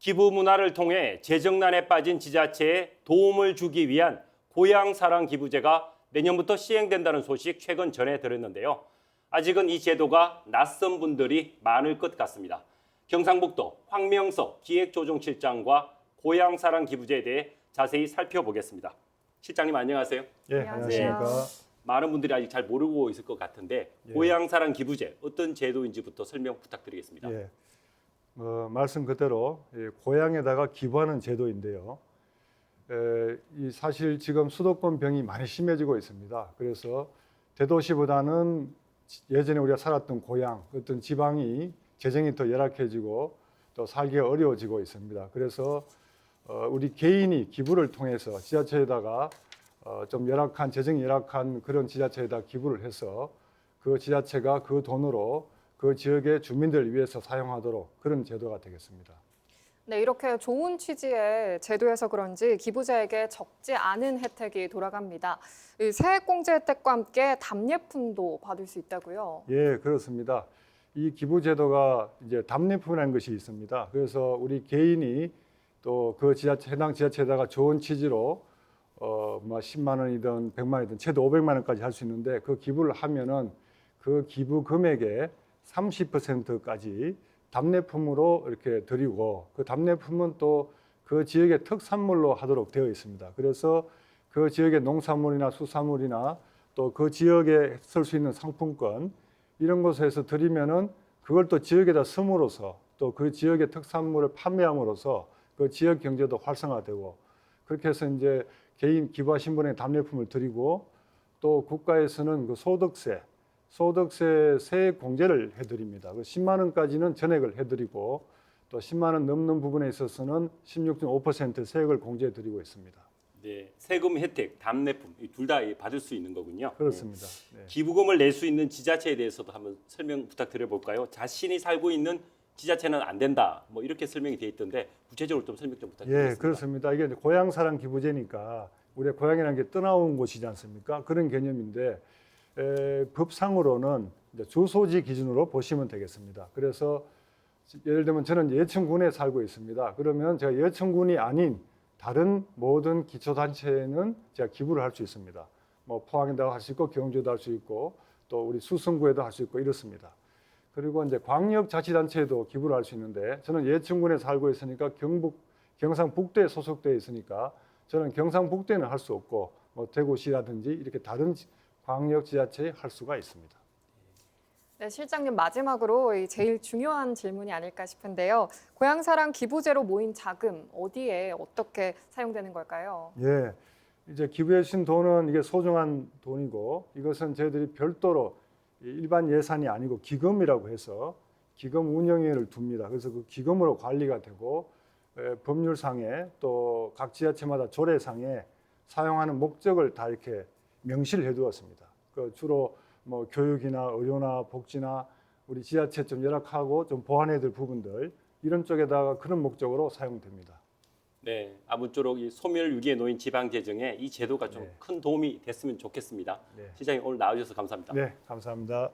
기부 문화를 통해 재정난에 빠진 지자체에 도움을 주기 위한 고향 사랑 기부제가 내년부터 시행된다는 소식 최근 전해 들었는데요. 아직은 이 제도가 낯선 분들이 많을 것 같습니다. 경상북도 황명석 기획조정실장과 고향 사랑 기부제에 대해 자세히 살펴보겠습니다. 실장님 안녕하세요. 예. 안녕하십니까. 많은 분들이 아직 잘 모르고 있을 것 같은데 예. 고향 사랑 기부제 어떤 제도인지부터 설명 부탁드리겠습니다. 예, 어, 말씀 그대로 예, 고향에다가 기부하는 제도인데요. 에, 이 사실 지금 수도권 병이 많이 심해지고 있습니다. 그래서 대도시보다는 지- 예전에 우리가 살았던 고향, 어떤 지방이 재정이 더 열악해지고 또 살기가 어려워지고 있습니다. 그래서 어, 우리 개인이 기부를 통해서 지자체에다가 어, 좀 열악한 재정이 열악한 그런 지자체에다 기부를 해서 그 지자체가 그 돈으로 그 지역의 주민들을 위해서 사용하도록 그런 제도가 되겠습니다. 네, 이렇게 좋은 취지의 제도여서 그런지 기부자에게 적지 않은 혜택이 돌아갑니다. 이 세액공제 혜택과 함께 답례품도 받을 수 있다고요. 예, 그렇습니다. 이 기부 제도가 이제 답례품이라는 것이 있습니다. 그래서 우리 개인이 또 그 지자체 해당 지자체에다가 좋은 취지로 어뭐 10만 원이든 100만 원이든 최대 500만 원까지 할 수 있는데 그 기부를 하면은 그 기부 금액의 30%까지 답례품으로 이렇게 드리고 그 답례품은 또 그 지역의 특산물로 하도록 되어 있습니다. 그래서 그 지역의 농산물이나 수산물이나 또 그 지역에 쓸 수 있는 상품권 이런 곳에서 드리면은 그걸 또 지역에다 쓰므로써 또 그 지역의 특산물을 판매함으로써 그 지역 경제도 활성화되고 그렇게 해서 이제 개인 기부하신 분의 답례품을 드리고 또 국가에서는 그 소득세 소득세 세액 공제를 해드립니다. 그 10만 원까지는 전액을 해드리고 또 10만 원 넘는 부분에 있어서는 16.5% 세액을 공제해 드리고 있습니다. 네, 세금 혜택, 답례품 둘 다 받을 수 있는 거군요. 그렇습니다. 네. 네. 기부금을 낼 수 있는 지자체에 대해서도 한번 설명 부탁드려 볼까요? 자신이 살고 있는 지자체는 안 된다. 뭐 이렇게 설명이 돼 있던데 구체적으로 좀 설명 좀 부탁드리겠습니다. 예, 그렇습니다. 이게 이제 고향 사랑 기부제니까 우리가 고향이라는 게 떠나온 곳이지 않습니까? 그런 개념인데 에, 법상으로는 주소지 기준으로 보시면 되겠습니다. 그래서 예를 들면 저는 예천군에 살고 있습니다. 그러면 제가 예천군이 아닌 다른 모든 기초단체에는 제가 기부를 할 수 있습니다. 뭐 포항에다 할수 있고 경주에도 할 수 있고 또 우리 수성구에도 할 수 있고 이렇습니다. 그리고 이제 광역자치단체에도 기부를 할 수 있는데 저는 예천군에 살고 있으니까 경북 경상북도에 소속되어 있으니까 저는 경상북도에는 할 수 없고 뭐 대구시라든지 이렇게 다른 지- 광역 지자체에 할 수가 있습니다. 네, 실장님 마지막으로 이 제일 중요한 질문이 아닐까 싶은데요. 고향 사랑 기부제로 모인 자금 어디에 어떻게 사용되는 걸까요? 예, 이제 기부해 주신 돈은 이게 소중한 돈이고 이것은 저희들이 별도로 이 일반 예산이 아니고 기금이라고 해서 기금 운영위를 둡니다. 그래서 그 기금으로 관리가 되고 에, 법률상에 또 각 지자체마다 조례상에 사용하는 목적을 다 이렇게 명시를 해두었습니다. 그 주로 뭐 교육이나 의료나 복지나 우리 지자체 좀 열악하고 좀 보완해야 될 부분들 이런 쪽에다가 그런 목적으로 사용됩니다. 네, 아무쪼록 이 소멸 위기에 놓인 지방 재정에 이 제도가 좀 네. 큰 도움이 됐으면 좋겠습니다. 네. 시장님 오늘 나와주셔서 감사합니다. 네, 감사합니다.